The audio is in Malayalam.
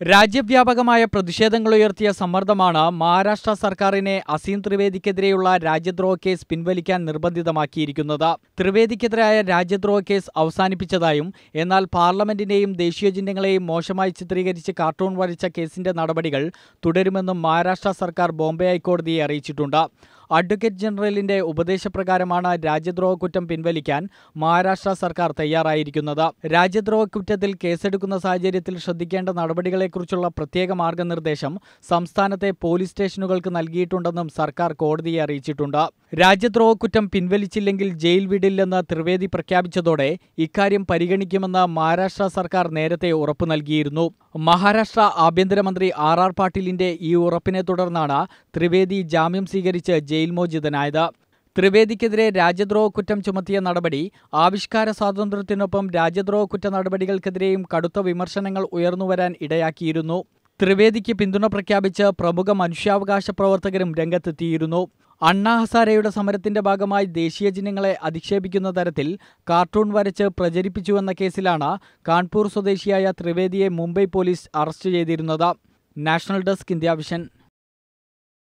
രാജ്യവ്യാപകമായ പ്രതിഷേധങ്ങളുയർത്തിയ സമ്മർദ്ദമാണ് മഹാരാഷ്ട്ര സർക്കാരിനെ അസീം ത്രിവേദിക്കെതിരെയുള്ള രാജ്യദ്രോഹ കേസ് പിൻവലിക്കാൻ നിർബന്ധിതമാക്കിയിരിക്കുന്നത്. ത്രിവേദിക്കെതിരായ രാജ്യദ്രോഹ കേസ് അവസാനിപ്പിച്ചതായും എന്നാൽ പാർലമെന്റിനെയും ദേശീയ ചിഹ്നങ്ങളെയും മോശമായി ചിത്രീകരിച്ച് കാർട്ടൂൺ വരച്ച കേസിന്റെ നടപടികൾ തുടരുമെന്നും മഹാരാഷ്ട്ര സർക്കാർ ബോംബെ ഹൈക്കോടതിയെ അറിയിച്ചിട്ടുണ്ട്. അഡ്വക്കേറ്റ് ജനറലിന്റെ ഉപദേശപ്രകാരമാണ് രാജ്യദ്രോഹ കുറ്റം പിൻവലിക്കാൻ മഹാരാഷ്ട്ര സർക്കാർ തയ്യാറായിരിക്കുന്നത്. രാജ്യദ്രോഹ കുറ്റത്തിൽ കേസെടുക്കുന്ന സാഹചര്യത്തിൽ ശ്രദ്ധിക്കേണ്ട നടപടികളെക്കുറിച്ചുള്ള പ്രത്യേക മാർഗനിർദ്ദേശം സംസ്ഥാനത്തെ പോലീസ് സ്റ്റേഷനുകൾക്ക് നൽകിയിട്ടുണ്ടെന്നും സർക്കാർ കോടതിയെ അറിയിച്ചിട്ടുണ്ട്. രാജ്യദ്രോഹ കുറ്റം പിൻവലിച്ചില്ലെങ്കിൽ ജയിൽ വിടില്ലെന്ന് ത്രിവേദി പ്രഖ്യാപിച്ചതോടെ ഇക്കാര്യം പരിഗണിക്കുമെന്ന് മഹാരാഷ്ട്ര സർക്കാർ നേരത്തെ ഉറപ്പു നൽകിയിരുന്നു. മഹാരാഷ്ട്ര ആഭ്യന്തരമന്ത്രി ആർ ആർ പാട്ടീലിന്റെ ഈ ഉറപ്പിനെ തുടർന്നാണ് ത്രിവേദി ജാമ്യം സ്വീകരിച്ച് ജയിൽ മോചിതനായത് ത്രിവേദിക്കെതിരെ രാജ്യദ്രോഹ കുറ്റം ചുമത്തിയ നടപടി ആവിഷ്കാര സ്വാതന്ത്ര്യത്തിനൊപ്പം രാജ്യദ്രോഹ കുറ്റ നടപടികൾക്കെതിരെയും കടുത്ത വിമർശനങ്ങൾ ഉയർന്നുവരാൻ ഇടയാക്കിയിരുന്നു. ത്രിവേദിക്ക് പിന്തുണ പ്രഖ്യാപിച്ച് പ്രമുഖ മനുഷ്യാവകാശ പ്രവർത്തകരും രംഗത്തെത്തിയിരുന്നു. അണ്ണാ ഹസാരയുടെ സമരത്തിന്റെ ഭാഗമായി ദേശീയ ജനങ്ങളെ അധിക്ഷേപിക്കുന്ന തരത്തിൽ കാർട്ടൂൺ വരച്ച് പ്രചരിപ്പിച്ചുവെന്ന കേസിലാണ് കാൺപൂർ സ്വദേശിയായ ത്രിവേദിയെ മുംബൈ പോലീസ് അറസ്റ്റ് ചെയ്തിരുന്നത്. National desk India Vision